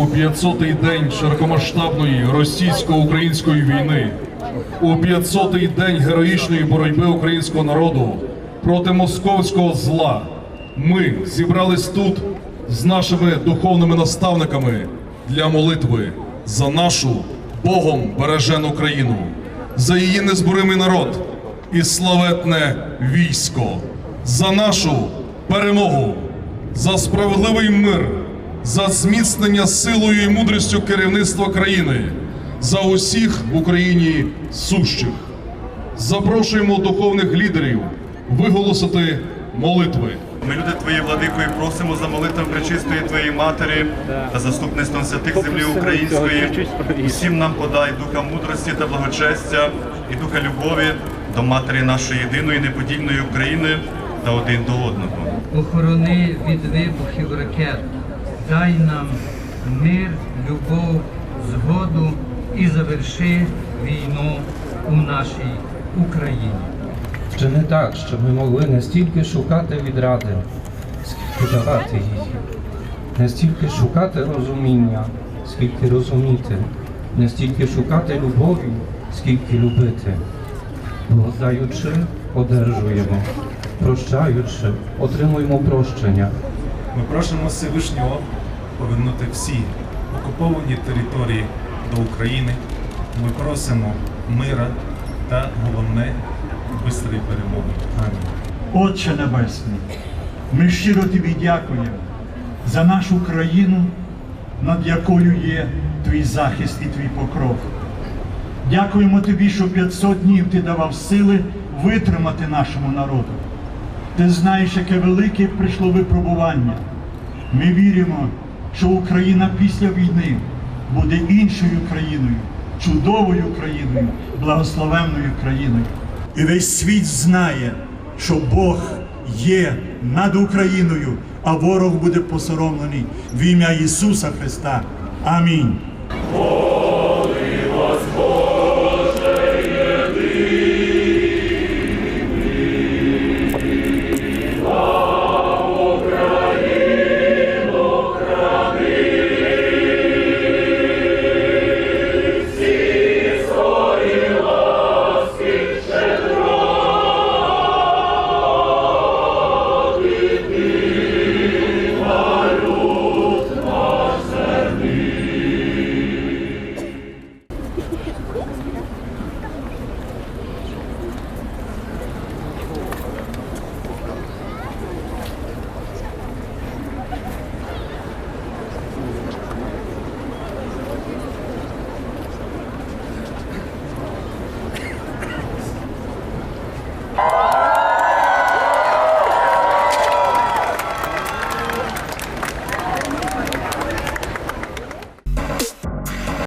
500-й день широкомасштабної російсько-української війни, у 500-й день героїчної боротьби українського народу проти московського зла, ми зібрались тут з нашими духовними наставниками для молитви за нашу Богом бережену країну, за її незборимий народ і славетне військо, за нашу перемогу, за справедливий мир, за зміцнення силою і мудрістю керівництва країни, за усіх в Україні сущих. Запрошуємо духовних лідерів виголосити молитви. Ми, люди Твої, владико, і просимо за молитвами пречистої Твоєї Матері та заступництвом святих землі української. Усім нам подай духа мудрості та благочестя і духа любові до Матері нашої єдиної неподільної України та один до одного. охорони від вибухів ракет, дай нам мир, любов, згоду і заверши війну у нашій Україні. Вчини так, щоб ми могли не стільки шукати відради, скільки давати її, не стільки шукати розуміння, скільки розуміти, не стільки шукати любові, скільки любити. Бо даючи, одержуємо, прощаючи, отримуємо прощення. Ми просимо Всевишнього повернути всі окуповані території до України. Ми просимо мира та головне бистрої перемоги. Амінь. Отче Небесний, ми щиро тобі дякуємо за нашу країну, над якою є твій захист і твій покров. Дякуємо тобі, що 500 днів ти давав сили витримати нашому народу. Ти знаєш, яке велике прийшло випробування. Ми віримо, що Україна після війни буде іншою країною, чудовою країною, благословенною країною. І весь світ знає, що Бог є над Україною, а ворог буде посоромлений в ім'я Ісуса Христа. Амінь.